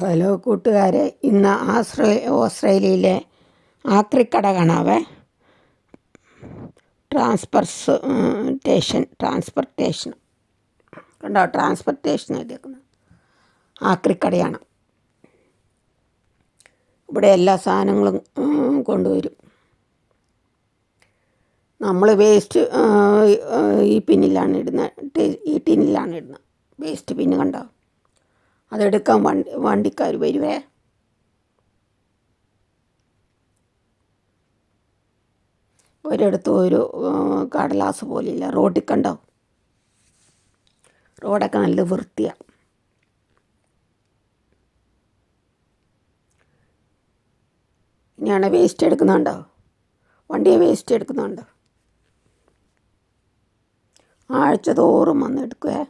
Hello കൂട്ടുകാരെ ഇന്ന് ആശ്രയ ഓസ്ട്രേലിയയിലെ ആക്രിക്കട കാണാവേ ട്രാൻസ്പെർസ് സ്റ്റേഷൻ ട്രാൻസ്പോർട്ടേഷൻ. കണ്ടോ ട്രാൻസ്പോർട്ടേഷൻ എഴുതിയേക്കുന്നത്. ആക്രിക്കടയാണ്. ഇവിടെ എല്ലാ സാധനങ്ങളും കൊണ്ടുവരും. നമ്മൾ വേസ്റ്റ് ഈ പിന്നിലാണ് ഇടുന്നത്. ഈ ടിന്നിലാണ് ഇടുന്നത്. വേസ്റ്റ് പിന്ന് കണ്ടോ? അതെടുക്കാൻ വണ്ടി വണ്ടിക്കാർ വരുവേ? ഒരിടത്തും ഒരു കടലാസ് പോലില്ല. റോഡിൽ കണ്ടോ? റോഡൊക്കെ നല്ല വൃത്തിയാണ് ഇനിയാണ് വേസ്റ്റ് എടുക്കുന്നുണ്ടോ? വണ്ടിയെ വേസ്റ്റ് എടുക്കുന്നുണ്ടോ? ആഴ്ച തോറും വന്ന് എടുക്കുവേ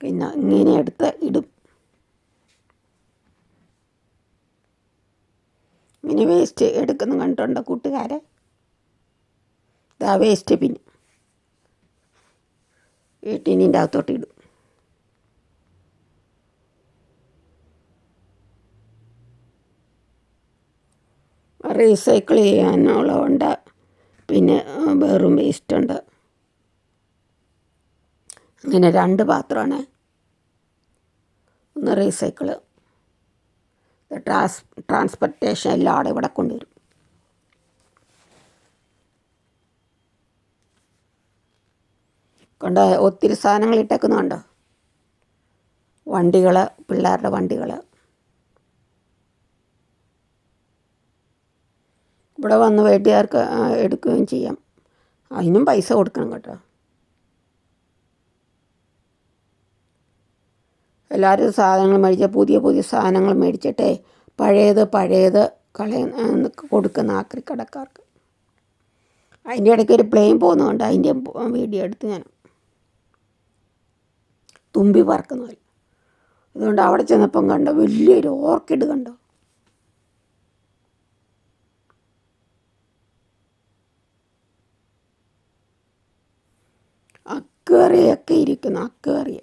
പിന്നെ ഇങ്ങനെ എടുത്ത് ഇടും. ഇങ്ങനെ വേസ്റ്റ് എടുക്കുന്ന കണ്ടിട്ടുണ്ടോ കൂട്ടുകാരെ? ഇതാ വേസ്റ്റ് പിന്നെ ഈ ടിന്നിന്റെ അകത്തോട്ട് ഇടും. റീസൈക്കിൾ ചെയ്യാനുള്ളതുണ്ട്. പിന്നെ വെറും വേസ്റ്റ് ഉണ്ട്. അങ്ങനെ രണ്ട് പാത്രമാണ്. ഒന്ന് റീസൈക്കിൾ. ട്രാൻസ് ട്രാൻസ്പോർട്ടേഷൻ എല്ലാം അവിടെ ഇവിടെ കൊണ്ടുവരും. കൊണ്ട് ഒത്തിരി സാധനങ്ങൾ ഇട്ടേക്കുന്നുണ്ടോ വണ്ടികൾ പിള്ളേരുടെ വണ്ടികൾ ഇവിടെ വന്ന് വീട്ടുകാർക്ക് എടുക്കുകയും ചെയ്യാം. അതിനും പൈസ കൊടുക്കണം കേട്ടോ. എല്ലാവരും സാധനങ്ങൾ മേടിച്ച് പുതിയ പുതിയ സാധനങ്ങൾ മേടിച്ചിട്ടേ പഴയത് പഴയത് കളയുന്ന കൊടുക്കുന്ന ആക്രി കടക്കാർക്ക് അതിന്റെ ഇടയ്ക്ക് ഒരു പ്ലെയിൻ പോകുന്നതുകൊണ്ട് അതിന്റെ വീഡിയോ എടുത്ത് ഞാൻ. തുമ്പി പറക്കുന്ന പോലെ. അതുകൊണ്ട് അവിടെ ചെന്നപ്പം കണ്ടോ? വലിയൊരു ഓർക്കിഡ് കണ്ടോ? അക്കേറിയൊക്കെ ഇരിക്കുന്നു അക്വേറിയ.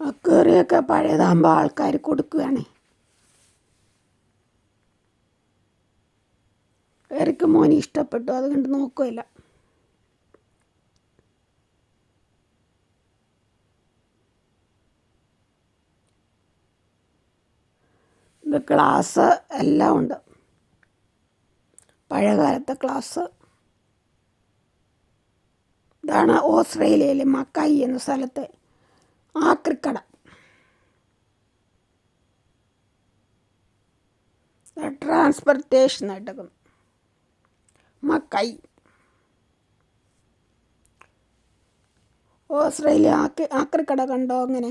അക്വേറിയൊക്കെ പഴയതാകുമ്പോൾ ആൾക്കാർ കൊടുക്കുകയാണ് എറിക്ക് മോന് ഇഷ്ടപ്പെട്ടു അതുകൊണ്ട് നോക്കുകയില്ല ഇത് ക്ലാസ് എല്ലാം ഉണ്ട്. പഴയകാലത്തെ ക്ലാസ്. ഇതാണ് ഓസ്ട്രേലിയയിലെ മക്കായി എന്ന സ്ഥലത്തെ. ആക്രിക്കട. ട്രാൻസ്പോർട്ടേഷൻ ആയിട്ടൊക്കെ മക്കൈ. ഓസ്ട്രേലിയ ആക്രി ആക്രിക്കട കണ്ടോ അങ്ങനെ?